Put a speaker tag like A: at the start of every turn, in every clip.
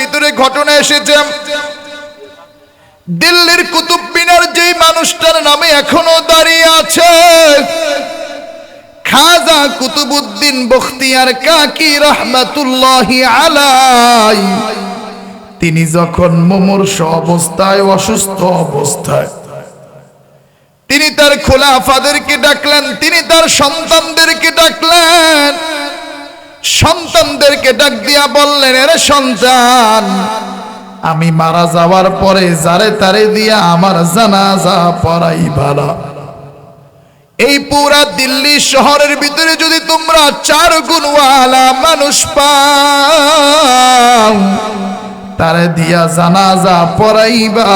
A: ভিতরে ঘটনা এসেছে। দিল্লির কুতুব মিনার যেই মানুষটার নামে এখনও দাঁড়িয়ে আছে। খাজা বখতিয়ার তিনি যখন মুমূর্ষ অবস্থায়, অসুস্থ অবস্থায়, তিনি তার খোলাফাদেরকে ডাকলেন, তিনি তার সন্তানদেরকে ডাকলেন। সন্তানদেরকে ডাক দিয়া বললেন, এর সন্তান, আমি মারা যাওয়ার পরে যারে তারে দিয়া আমার জানাজা পড়াই ভালো এই পুরা দিল্লি শহরের ভিতরে যদি তোমরা চার গুণওয়ালা মানুষ পাও, তারে দিয়া জানাজা পড়াইবা।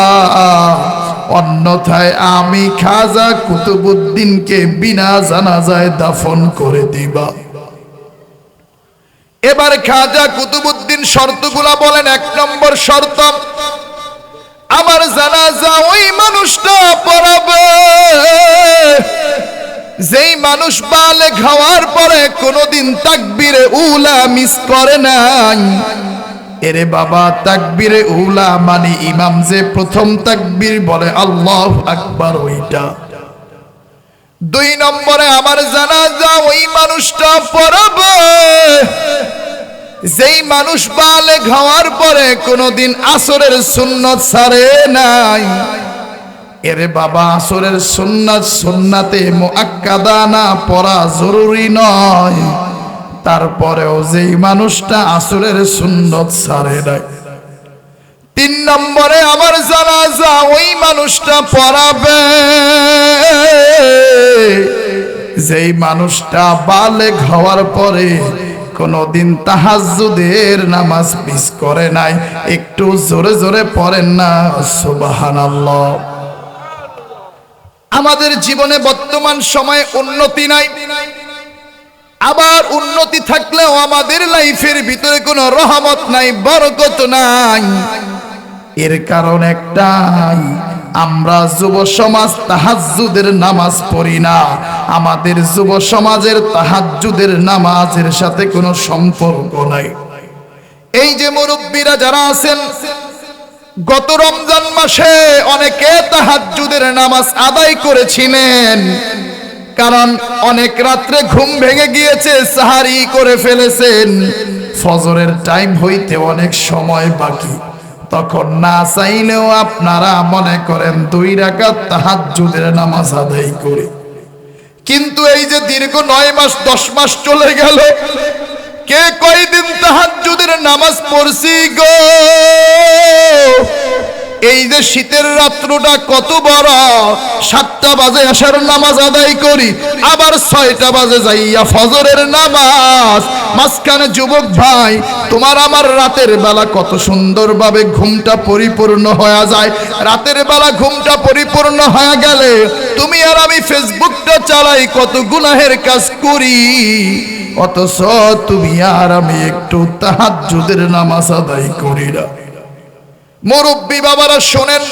A: অন্যথায় আমি খাজা কুতুবুদ্দিনকে বিনা জানাজায় দাফন করে দিবা। এবার খাজা কুতুবুদ্দিন শর্তগুলা বলেন, এক নম্বর শর্ত, আমার জানাজা ওই মানুষটা পড়াবে। যেই মানুষ বালে খাওয়ার পরে কোনোদিন তাকবিরে উলা মিস করে নাই। এরে বাবা, তাকবিরে উলা মানে ইমাম যে প্রথম তাকবির বলে, আল্লাহ আকবার ওইটা। দুই নম্বরে আমার জানাজা, ওই মানুষটা পড়াবে। যেই মানুষ বালে খাওয়ার পরে কোনোদিন আসরের সুন্নত ছাড়ে নাই। এরে বাবা আসরের সুন্নাত সুন্নাতে মুআক্কাদা না পড়া জরুরি নয়। তারপরেও যেই মানুষটা আসরের সুন্নত ছাড়ে নাই। তিন নম্বরে আমার জানাজা, ওই মানুষটা পড়াবে। যেই মানুষটা বালেগ হওয়ার পরে কোনদিন তাহাজ্জুদের নামাজ মিস করে নাই, একটু জোরে জোরে পড়েন না, সুবহানাল্লাহ। আমাদের জীবনে বর্তমান সময়ে উন্নতি নাই। আবার উন্নতি থাকলেও আমাদের লাইফের ভিতরে কোনো রহমত নাই, বরকত নাই। এর কারণ একটাই, আমরা যুব সমাজ তাহাজ্জুদের নামাজ পড়ি না। আমাদের যুব সমাজের তাহাজ্জুদের নামাজের সাথে কোনো সম্পর্ক নাই। এই যে মুরব্বীরা যারা আছেন, গত রমজান মাসে অনেকে তাহাজ্জুদের নামাজ আদায় করেছিলেন, কারণ অনেক রাত্রে ঘুম ভেঙে গিয়েছে, সাহারি করে ফেলেছেন। ফজরের টাইম হইতে অনেক সময় বাকি। তখন না চাইলেও আপনারা মনে করেন দুই তাহার যুদের নামাজ আদায় করে। কিন্তু এই যে দীর্ঘ নয় মাস, দশ মাস চলে গেল, কে কয়দিন যুদের নামাজ পড়ছি গো? এই যে শীতের রাত্রটা কত বড়, সাতটা বাজে আসার নামাজ আদায় করি, আবার ছয়টা বাজে যাইয়া ফজরের নামাজ। মাঝখানে যুবক ভাই, তোমার আমার রাতের বেলা কত সুন্দরভাবে ঘুমটা পরিপূর্ণ হয়ে যায়। রাতের বেলা ঘুমটা পরিপূর্ণ হয়ে গেলে তুমি আর আমি ফেসবুকটা চালাই কত গুনাহের কাজ করি। অথচ তুমি আর আমি একটু তাহাজ্জুদের নামাজ আদায় করি না। মুরব্বী বাবারা শোনেন,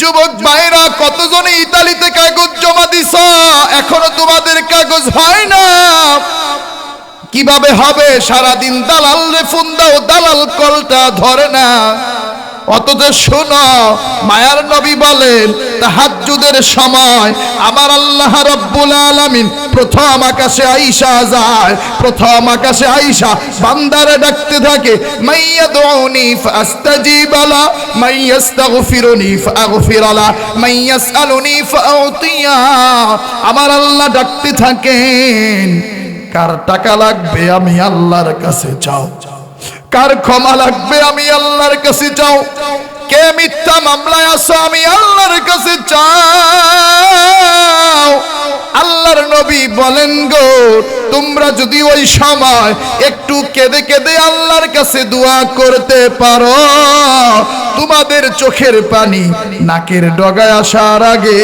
A: যুবক ভাইরা কতজনে ইতালিতে কাগজ জমা দিছ, এখনও তোমাদের কাগজ হয় না। কীভাবে হবে? সারাদিন দালাল রে ফোন দাও, দালাল কলটা ধরে না। অথচ শোনো, মায়ার নবী বলেন, তাহাজ্জুদের সময় আমার আল্লাহ রব্বুল আলামিন প্রথম আকাশে আইসা যায়, প্রথম আকাশে আইসা বান্দারে ডাকতে থাকে মাইয়া দৌনি ফাস্তাজিবালা মাইয়াস্তাগফিরুনি ফাগফিরালা মাইয়াসআলুনি ফাউতিয়া। আমার আল্লাহ ডাকতে থাকেন, কার টাকা লাগবে আমি আল্লাহর কাছে চাও কার ক্ষমা লাগবে আমি আল্লাহর কাছে যাও কে মিথ্যা মামলায় আসো আমি আল্লাহর কাছে চাও? আল্লাহর নবী বলেন গো, তোমরা যদি ওই সময় একটু কেঁদে কেঁদে আল্লাহর কাছে দোয়া করতে পারো তোমাদের চোখের পানি নাকের ডগায় আসার আগে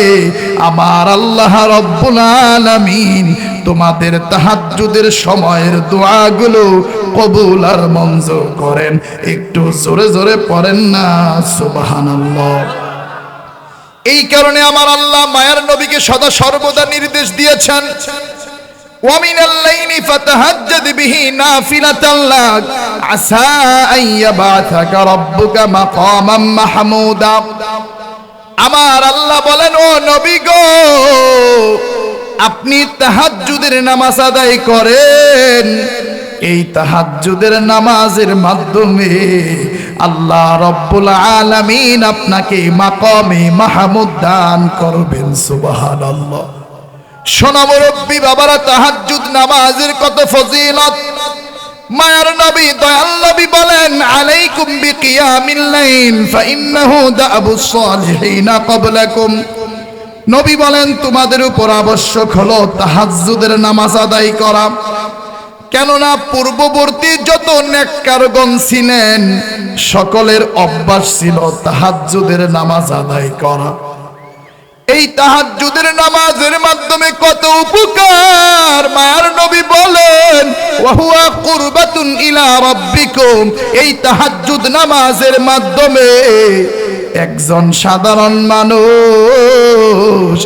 A: আমার আল্লাহ রব্বুল আলামিন তোমাদের তাহাজ্জুদের সময়ের দোয়াগুলো কবুল আর মঞ্জুর করেন। একটু জোরে জোরে পড়েন না, সুবহানাল্লাহ। এই কারণে আমার আল্লাহ মায়ার নবীকে সদা সর্বদা নির্দেশ দিয়েছেন ومن الليل فتهجد به نافلة لك عسى أن يبعثك ربك مقاما محمودا আমার আল্লাহ বলেন ও নবী গো আপনি তাহাজ্জুদের নামাজ আদায় করেন এই তাহাজ্জুদের নামাজের মাধ্যমে আল্লাহ রব্বুল আলামিন আপনাকে মাকামে মাহমুদ দান করবেন সুবহানাল্লাহ সোনামুরব্বী বাবারা, তাহাজ্জুদ নামাজের কত ফজিলত। মায়ার নবী, দয়াল নবী বলেন, আলাইকুম বিকিয়ামিল লাইল, ফাইন্নাহু দাবুস সালিহিনা ক্বাবলাকুম। নবী বলেন, তোমাদের উপর আবশ্যক হলো তাহাজ্জুদের নামাজ আদায় করা। কেননা পূর্ববর্তী যত নেককারগণ ছিলেন, সকলের অভ্যাস ছিল তাহাজ্জুদের নামাজ আদায় করা। এই তাহাজ্জুদের নামাজের মাধ্যমে কত উপকার? মায়ার নবী বলেন কুরবাতুন ইলা এই তাহাজ্জুদ নামাজের মাধ্যমে একজন সাধারণ মানুষ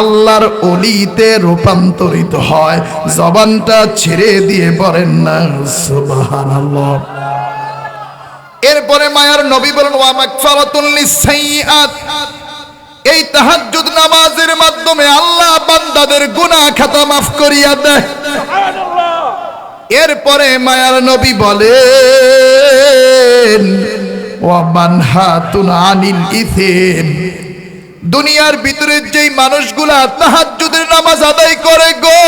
A: আল্লাহর অলিতে রূপান্তরিত হয়। জবানটা ছেড়ে দিয়ে বলেন না, সুবহানাল্লাহ। এরপরে মায়ার নবী বলেন, ওয়া মাগফিরাতুল লিসাইয়্যাত এই তাহাজ্জুদ নামাজের মাধ্যমে আল্লাহ বান্দাদের গুনাহ খাতা মাফ করিয়া দেয়। এরপরে মায়ার নবী বলেন আনিল ইথিম দুনিয়ার ভিতরে যেই মানুষগুলা তাহাজ্জুদের নামাজ আদায় করে গো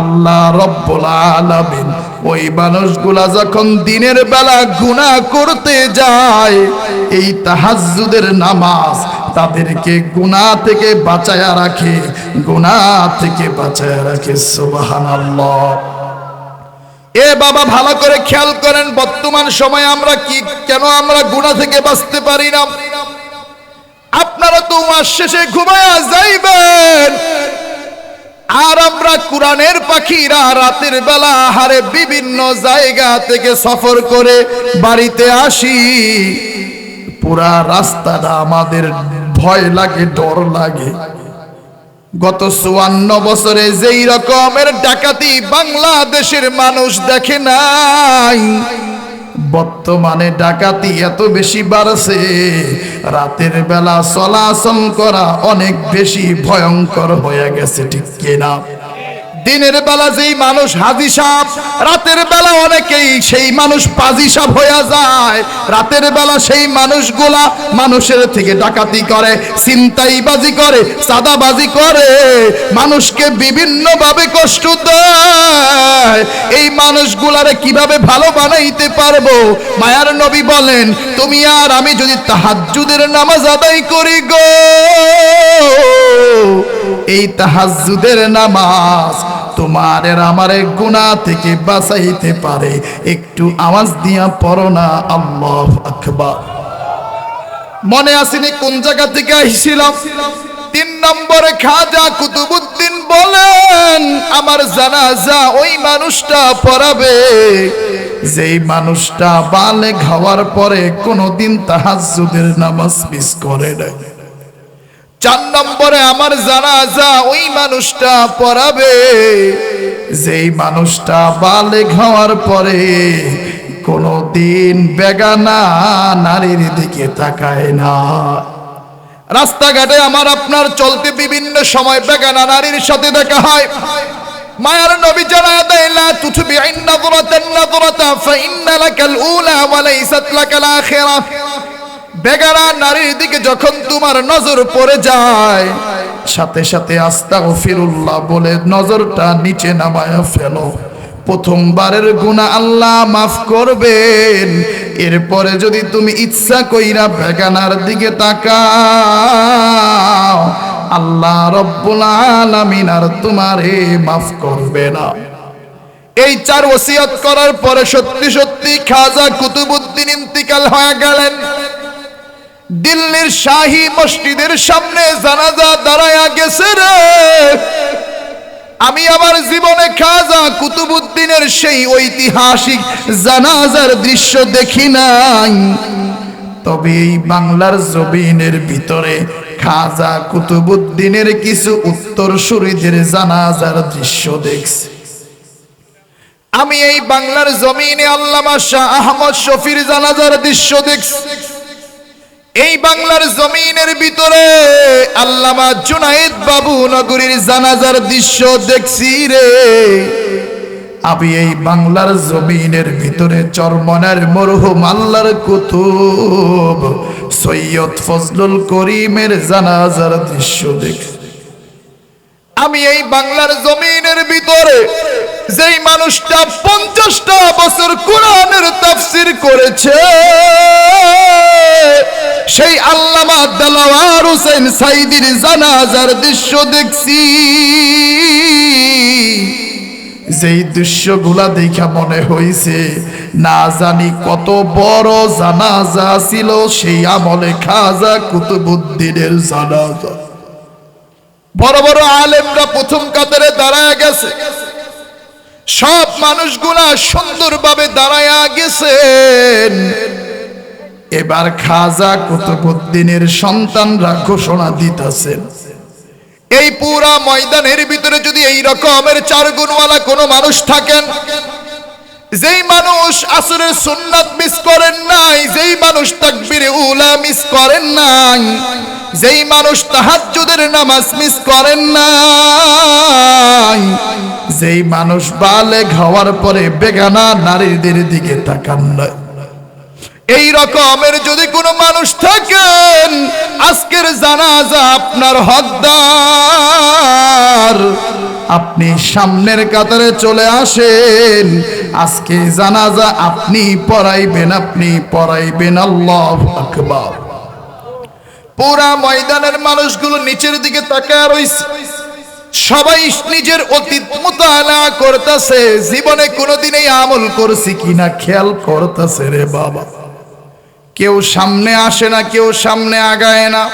A: আল্লাহ রব্বুল আলামিন ওই মানুষগুলা যখন দিনের বেলা গুনাহ করতে যায়, এই তাহাজ্জুদের নামাজ তাদেরকে গুনাহ থেকে বাঁচায়া রাখে, গুনাহ থেকে বাঁচায়া রাখে, সুবহানাল্লাহ। এ বাবা, ভালো করে খেয়াল করেন, বর্তমান সময়ে আমরা কি, কেন আমরা গুনাহ থেকে বাঁচতে পারি না? আপনারা তো মাস শেষে ঘুমায়া যাইবেন। আর আমরা কোরআনের পাখিরা রাতের বেলা হারে বিভিন্ন জায়গা থেকে সফর করে বাড়িতে আসি। পুরা রাস্তাটা আমাদের ভয় লাগে, ডর লাগে। গত চুয়ান্ন বছরে যেই রকমের ডাকাতি বাংলাদেশের মানুষ দেখে নাই বর্তমানে ডাকাতি এত বেশি বাড়ছে, রাতের বেলা চলাচল করা অনেক বেশি ভয়ঙ্কর হয়ে গেছে, ঠিক কিনা? দিনের বেলা যেই মানুষ হাজি সাপ রাতের বেলা অনেকেই সেই মানুষ পাজি সাপ হয়ে যায়। রাতের বেলা সেই মানুষগুলা মানুষের থেকে ডাকাতি করে চিন্তাইবাজি করে সাদাবাজি করে। মানুষকে বিভিন্ন ভাবে কষ্ট দেয়। এই মানুষগুলারে কীভাবে ভালো বানাইতে পারব? মায়ার নবী বলেন, তুমি আর আমি যদি তাহাজ্জুদের নামাজ আদায় করি গো। এই তাহাজ্জুদের নামাজ তোমার আমার গুণা থেকে বাঁচাইতে পারে। একটু আওয়াজ দিয়া পড়ো না, আল্লাহ আকবার। মনে আসেনি কোন জায়গা থেকে আসছিলাম তিন নম্বরে খাজা কুতুবুদ্দিন বলেন, আমার জানাজা ওই মানুষটা পড়াবে। যেই মানুষটা বালে খাওয়ার পরে কোনোদিন তাহাজ্জুদের নামাজ মিস করে নাই। চার নম্বরে আমার জানাজা ওই মানুষটা পড়াবে। যেই মানুষটা বালে খাওয়ার পরে কোনো দিন বেগানা নারীর দিকে তাকায় না। রাস্তাঘাটে আমার আপনার চলতে বিভিন্ন সময় বেগানা নারীর সাথে দেখা হয়। মায়ার নবী জানা দেয়, লা তুথবি নাযরাতান নাযরাতা ফাইন্না লাকাল উলা ওয়া লাইসাত লাকাল আখিরাহ বেগারা নারীর দিকে যখন তোমার নজর পড়ে যায়, সাথে সাথে আস্তাগফিরুল্লাহ বলে নজরটা নিচে নামায় ফেলো। প্রথমবারের গুণা আল্লাহ মাফ করবেন। এরপরে যদি তুমি ইচ্ছা কইরা বেগানার দিকে তাকাও, আল্লাহ রব্বুল আলামিন আর তোমারে মাফ করবে না। এই চার ওসিয়ত করার পরে সত্যি সত্যি খাজা কুতুবুদ্দিন ইন্তিকাল হয়ে গেলেন। দিল্লির শাহী মসজিদের সামনে জানাজা দাঁড়ায়া গেছে রে। আমি আমার জীবনে খাজা কুতুবুদ্দিনের সেই ঐতিহাসিক জানাজার দৃশ্য দেখি নাই। তবে এই বাংলার জমিনের ভিতরে খাজা কুতুবুদ্দিনের কিছু উত্তর সুরিদের জানাজার দৃশ্য দেখছি। আমি এই বাংলার জমিনে আল্লামা শাহ আহমদ শফির জানাজার দৃশ্য দেখছি। এই বাংলার জমিনের ভিতরে আল্লামা জুনাইদ বাবু নগরীর জানাজার দৃশ্য দেখছি রে। আমি এই বাংলার জমিনের ভিতরে চরমনের মরহুম আল্লাহর কুতুব সৈয়দ ফজলুল করিমের জানাজার দৃশ্য দেখছি। আমি এই বাংলার জমিনের ভিতরে যেই মানুষটা পঞ্চাশটা বছর কোরআনের তাফসির করেছে সেই আল্লামা দেলাওয়ার হোসেন সাইদির জানাজার দৃশ্য দেখছি। যেই দৃশ্যগুলা দেখা মনে হইছে, না জানি কত বড় জানাজা ছিল সেই আমলে খাজা কুতুবুদ্দিনের জানাজা। বড় বড় আলেমরা প্রথম কাতারে দাঁড়ায় গেছে। সব মানুষগুলা সুন্দরভাবে দাঁড়ায় গেছেন। এবার খাজা কুতুবুদ্দিনের সন্তানরা ঘোষণা দিতেছেন এই পুরা ময়দানের ভিতরে যদি এই রকমের চার গুণওয়ালা কোনো মানুষ থাকেন, যেই মানুষ আসরের সুন্নাত মিস করেন নাই, যেই মানুষ তাকবীরে উলা মিস করেন নাই, যেই মানুষ তাহাজ্জুদের নামাজ মিস করেন নাই, যেই মানুষ বালেগ হওয়ার পরে বেগানা নারীদের দিকে তাকান নাই। এই রকমের যদি কোনো মানুষ থাকেন, আজকের জানাজা আপনার হকদার। আপনি সামনের কাতারে চলে আসেন, আজকে জানাজা আপনি পড়াইবেন আপনি পড়াইবেন, আল্লাহ আকবার। পুরা ময়দানের মানুষগুলো নিচের দিকে তাকায় রইছে। সবাই নিজের অতীত মোতালা করতেছে, জীবনে কোনোদিন এই আমল করছি কিনা খেয়াল করতেছে রে বাবা। কেউ সামনে আসে না, কেউ সামনে আগায় না।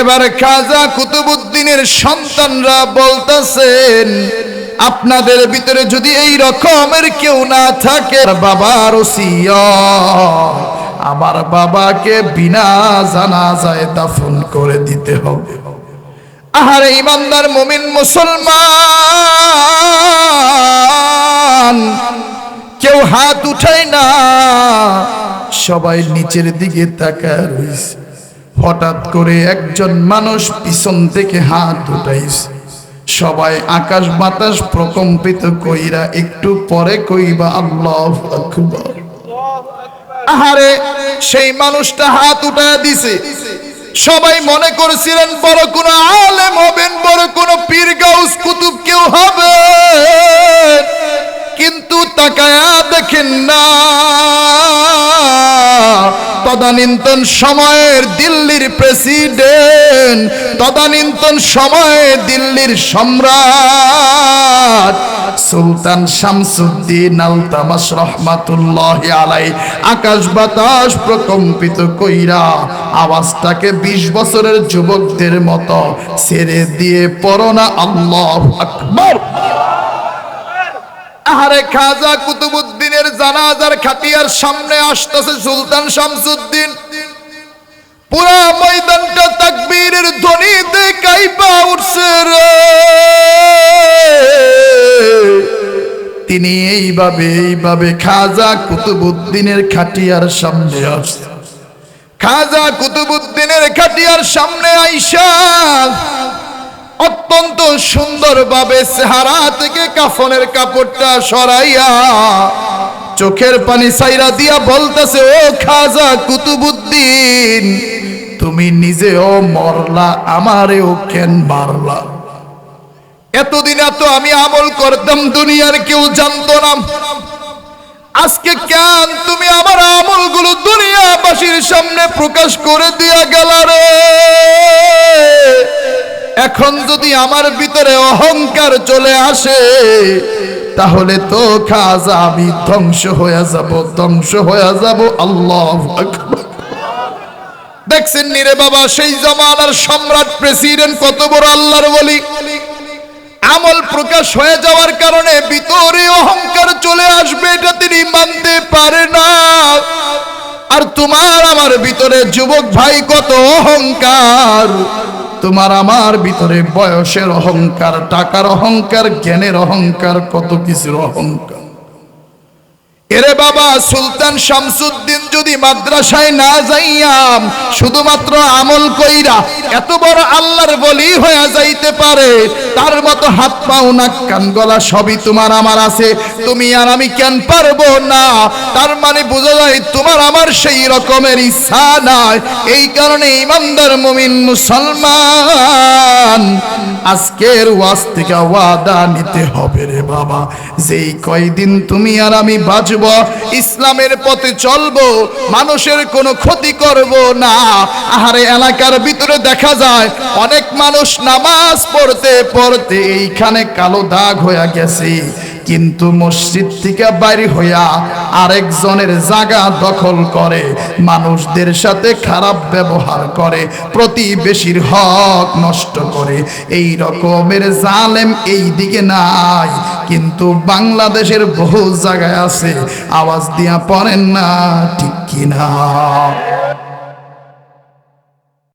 A: এবার খাজা কুতুবুদ্দিনের সন্তানরা বলতেছেন, আপনাদের ভিতরে যদি এই রকমের কেউ না থাকে বাবার আমার বাবাকে বিনা জানা জানাজায় দাফন করে দিতে হবে। আহারে ইমানদার মুমিন মুসলমান কেউ হাত উঠায় না। সবাই নিচের দিকে তাকায় রয়েছে হঠাৎ করে একজন মানুষ পিছন থেকে হাত উঠাইছে। সবাই আকাশ বাতাস প্রকম্পিত কইরা একটু পরে কইবা, আল্লাহ আকবার। আহারে, সেই মানুষটা হাত উঠায় দিছে। সবাই মনে করেছিলেন, বড় কোন আলেম হবেন, বড় কোন পীর গাউস কুতুব কেউ হবে। কিন্তু তাকায়া দেখেন না। তদানীন্তন সময়ের দিল্লির প্রেসিডেন্ট, তদানীন্তন সময়ে দিল্লির সম্রাট সুলতান শামসুদ্দিন আলতামাস রহমাতুল্লাহ আলাই আকাশ বাতাস প্রকম্পিত কইরা আওয়াজটাকে বিশ বছরের যুবকদের মতো ছেড়ে দিয়ে পড়না আল্লাহ আকবর। আহারে খাজা কুতুবুদ্দিনের জানাজার খাটিয়ার সামনে আসতেছে সুলতান শামসুদ্দিন। পুরা ময়দানটা তাকবীরের ধ্বনিতে কাইপা উঠছে রে। তিনি এইভাবে এইভাবে খাজা কুতুবুদ্দিনের খাটিয়ার সামনে আসছে। খাজা কুতুবুদ্দিনের খাটিয়ার সামনে আইসা অত্যন্ত সুন্দরভাবে চেহারা থেকে কাফনের কাপড়টা সরাইয়া চোখের পানি সাইরা দিয়া বলতেছে, ও খাজা কুতুবুদ্দিন, তুমি নিজেও মরলা, আমারেও কেন মারলা? এতদিন এত আমি আমল করতাম, দুনিয়ার কেউ জানতো না। আজকে কেন তুমি আমার আমলগুলো দুনিয়াবাসীর সামনে প্রকাশ করে দিয়া গেল রে? এখন যদি আমার ভিতরে অহংকার চলে আসে, তাহলে তো খাজা আমি ধ্বংস হয়ে যাব, ধ্বংস হয়ে যাব। আল্লাহ দেখছেন নিরে বাবা, সেই জমানার সম্রাট প্রেসিডেন্ট কত বড় আল্লাহর বলি আমল প্রকাশ হয়ে যাওয়ার কারণে ভিতরে অহংকার চলে আসবে, এটা তিনি মানতে পারে না। আর তোমার আমার ভিতরে যুবক ভাই কত অহংকার। তোমার আমার ভিতরে বয়সের অহংকার টাকার অহংকার জ্ঞানের অহংকার কত কিছুর অহংকার। এরে বাবা, সুলতান শামসুদ্দিন যদি মাদ্রাসায় না যাইয়াম, শুধুমাত্র আমল কইরা এত বড় আল্লাহর বলি হয়ে যাইতে পারে, তার মতো হাত পাও না, কান গলা সবই তোমার আমার আছে, তুমি আর আমি কেন পারব না? তার মানে বোঝা যায় তোমার আমার সেই রকমের ইচ্ছা নাই, এই কারণে ইমানদার মুমিন মুসলমান। আজকের ওয়াজ থেকে ওয়াদা নিতে হবে রে বাবা। যেই কয়দিন তুমি আর আমি বাঁচব, ইসলামের পথে চলবো, মানুষের কোনো ক্ষতি করব না। আহারে, এলাকার ভিতরে দেখা যায়, অনেক মানুষ নামাজ পড়তে পড়তে এইখানে কালো দাগ হয়ে গেছে। কিন্তু মসজিদ থেকে বাইরে হইয়া আরেকজনের জায়গা দখল করে, মানুষদের সাথে খারাপ ব্যবহার করে, প্রতিবেশীর হক নষ্ট করে। এই রকমের জালেম এই দিকে নাই, কিন্তু বাংলাদেশের বহু জায়গায় আছে। আওয়াজ দিয়া পড়েন না, ঠিক কিনা?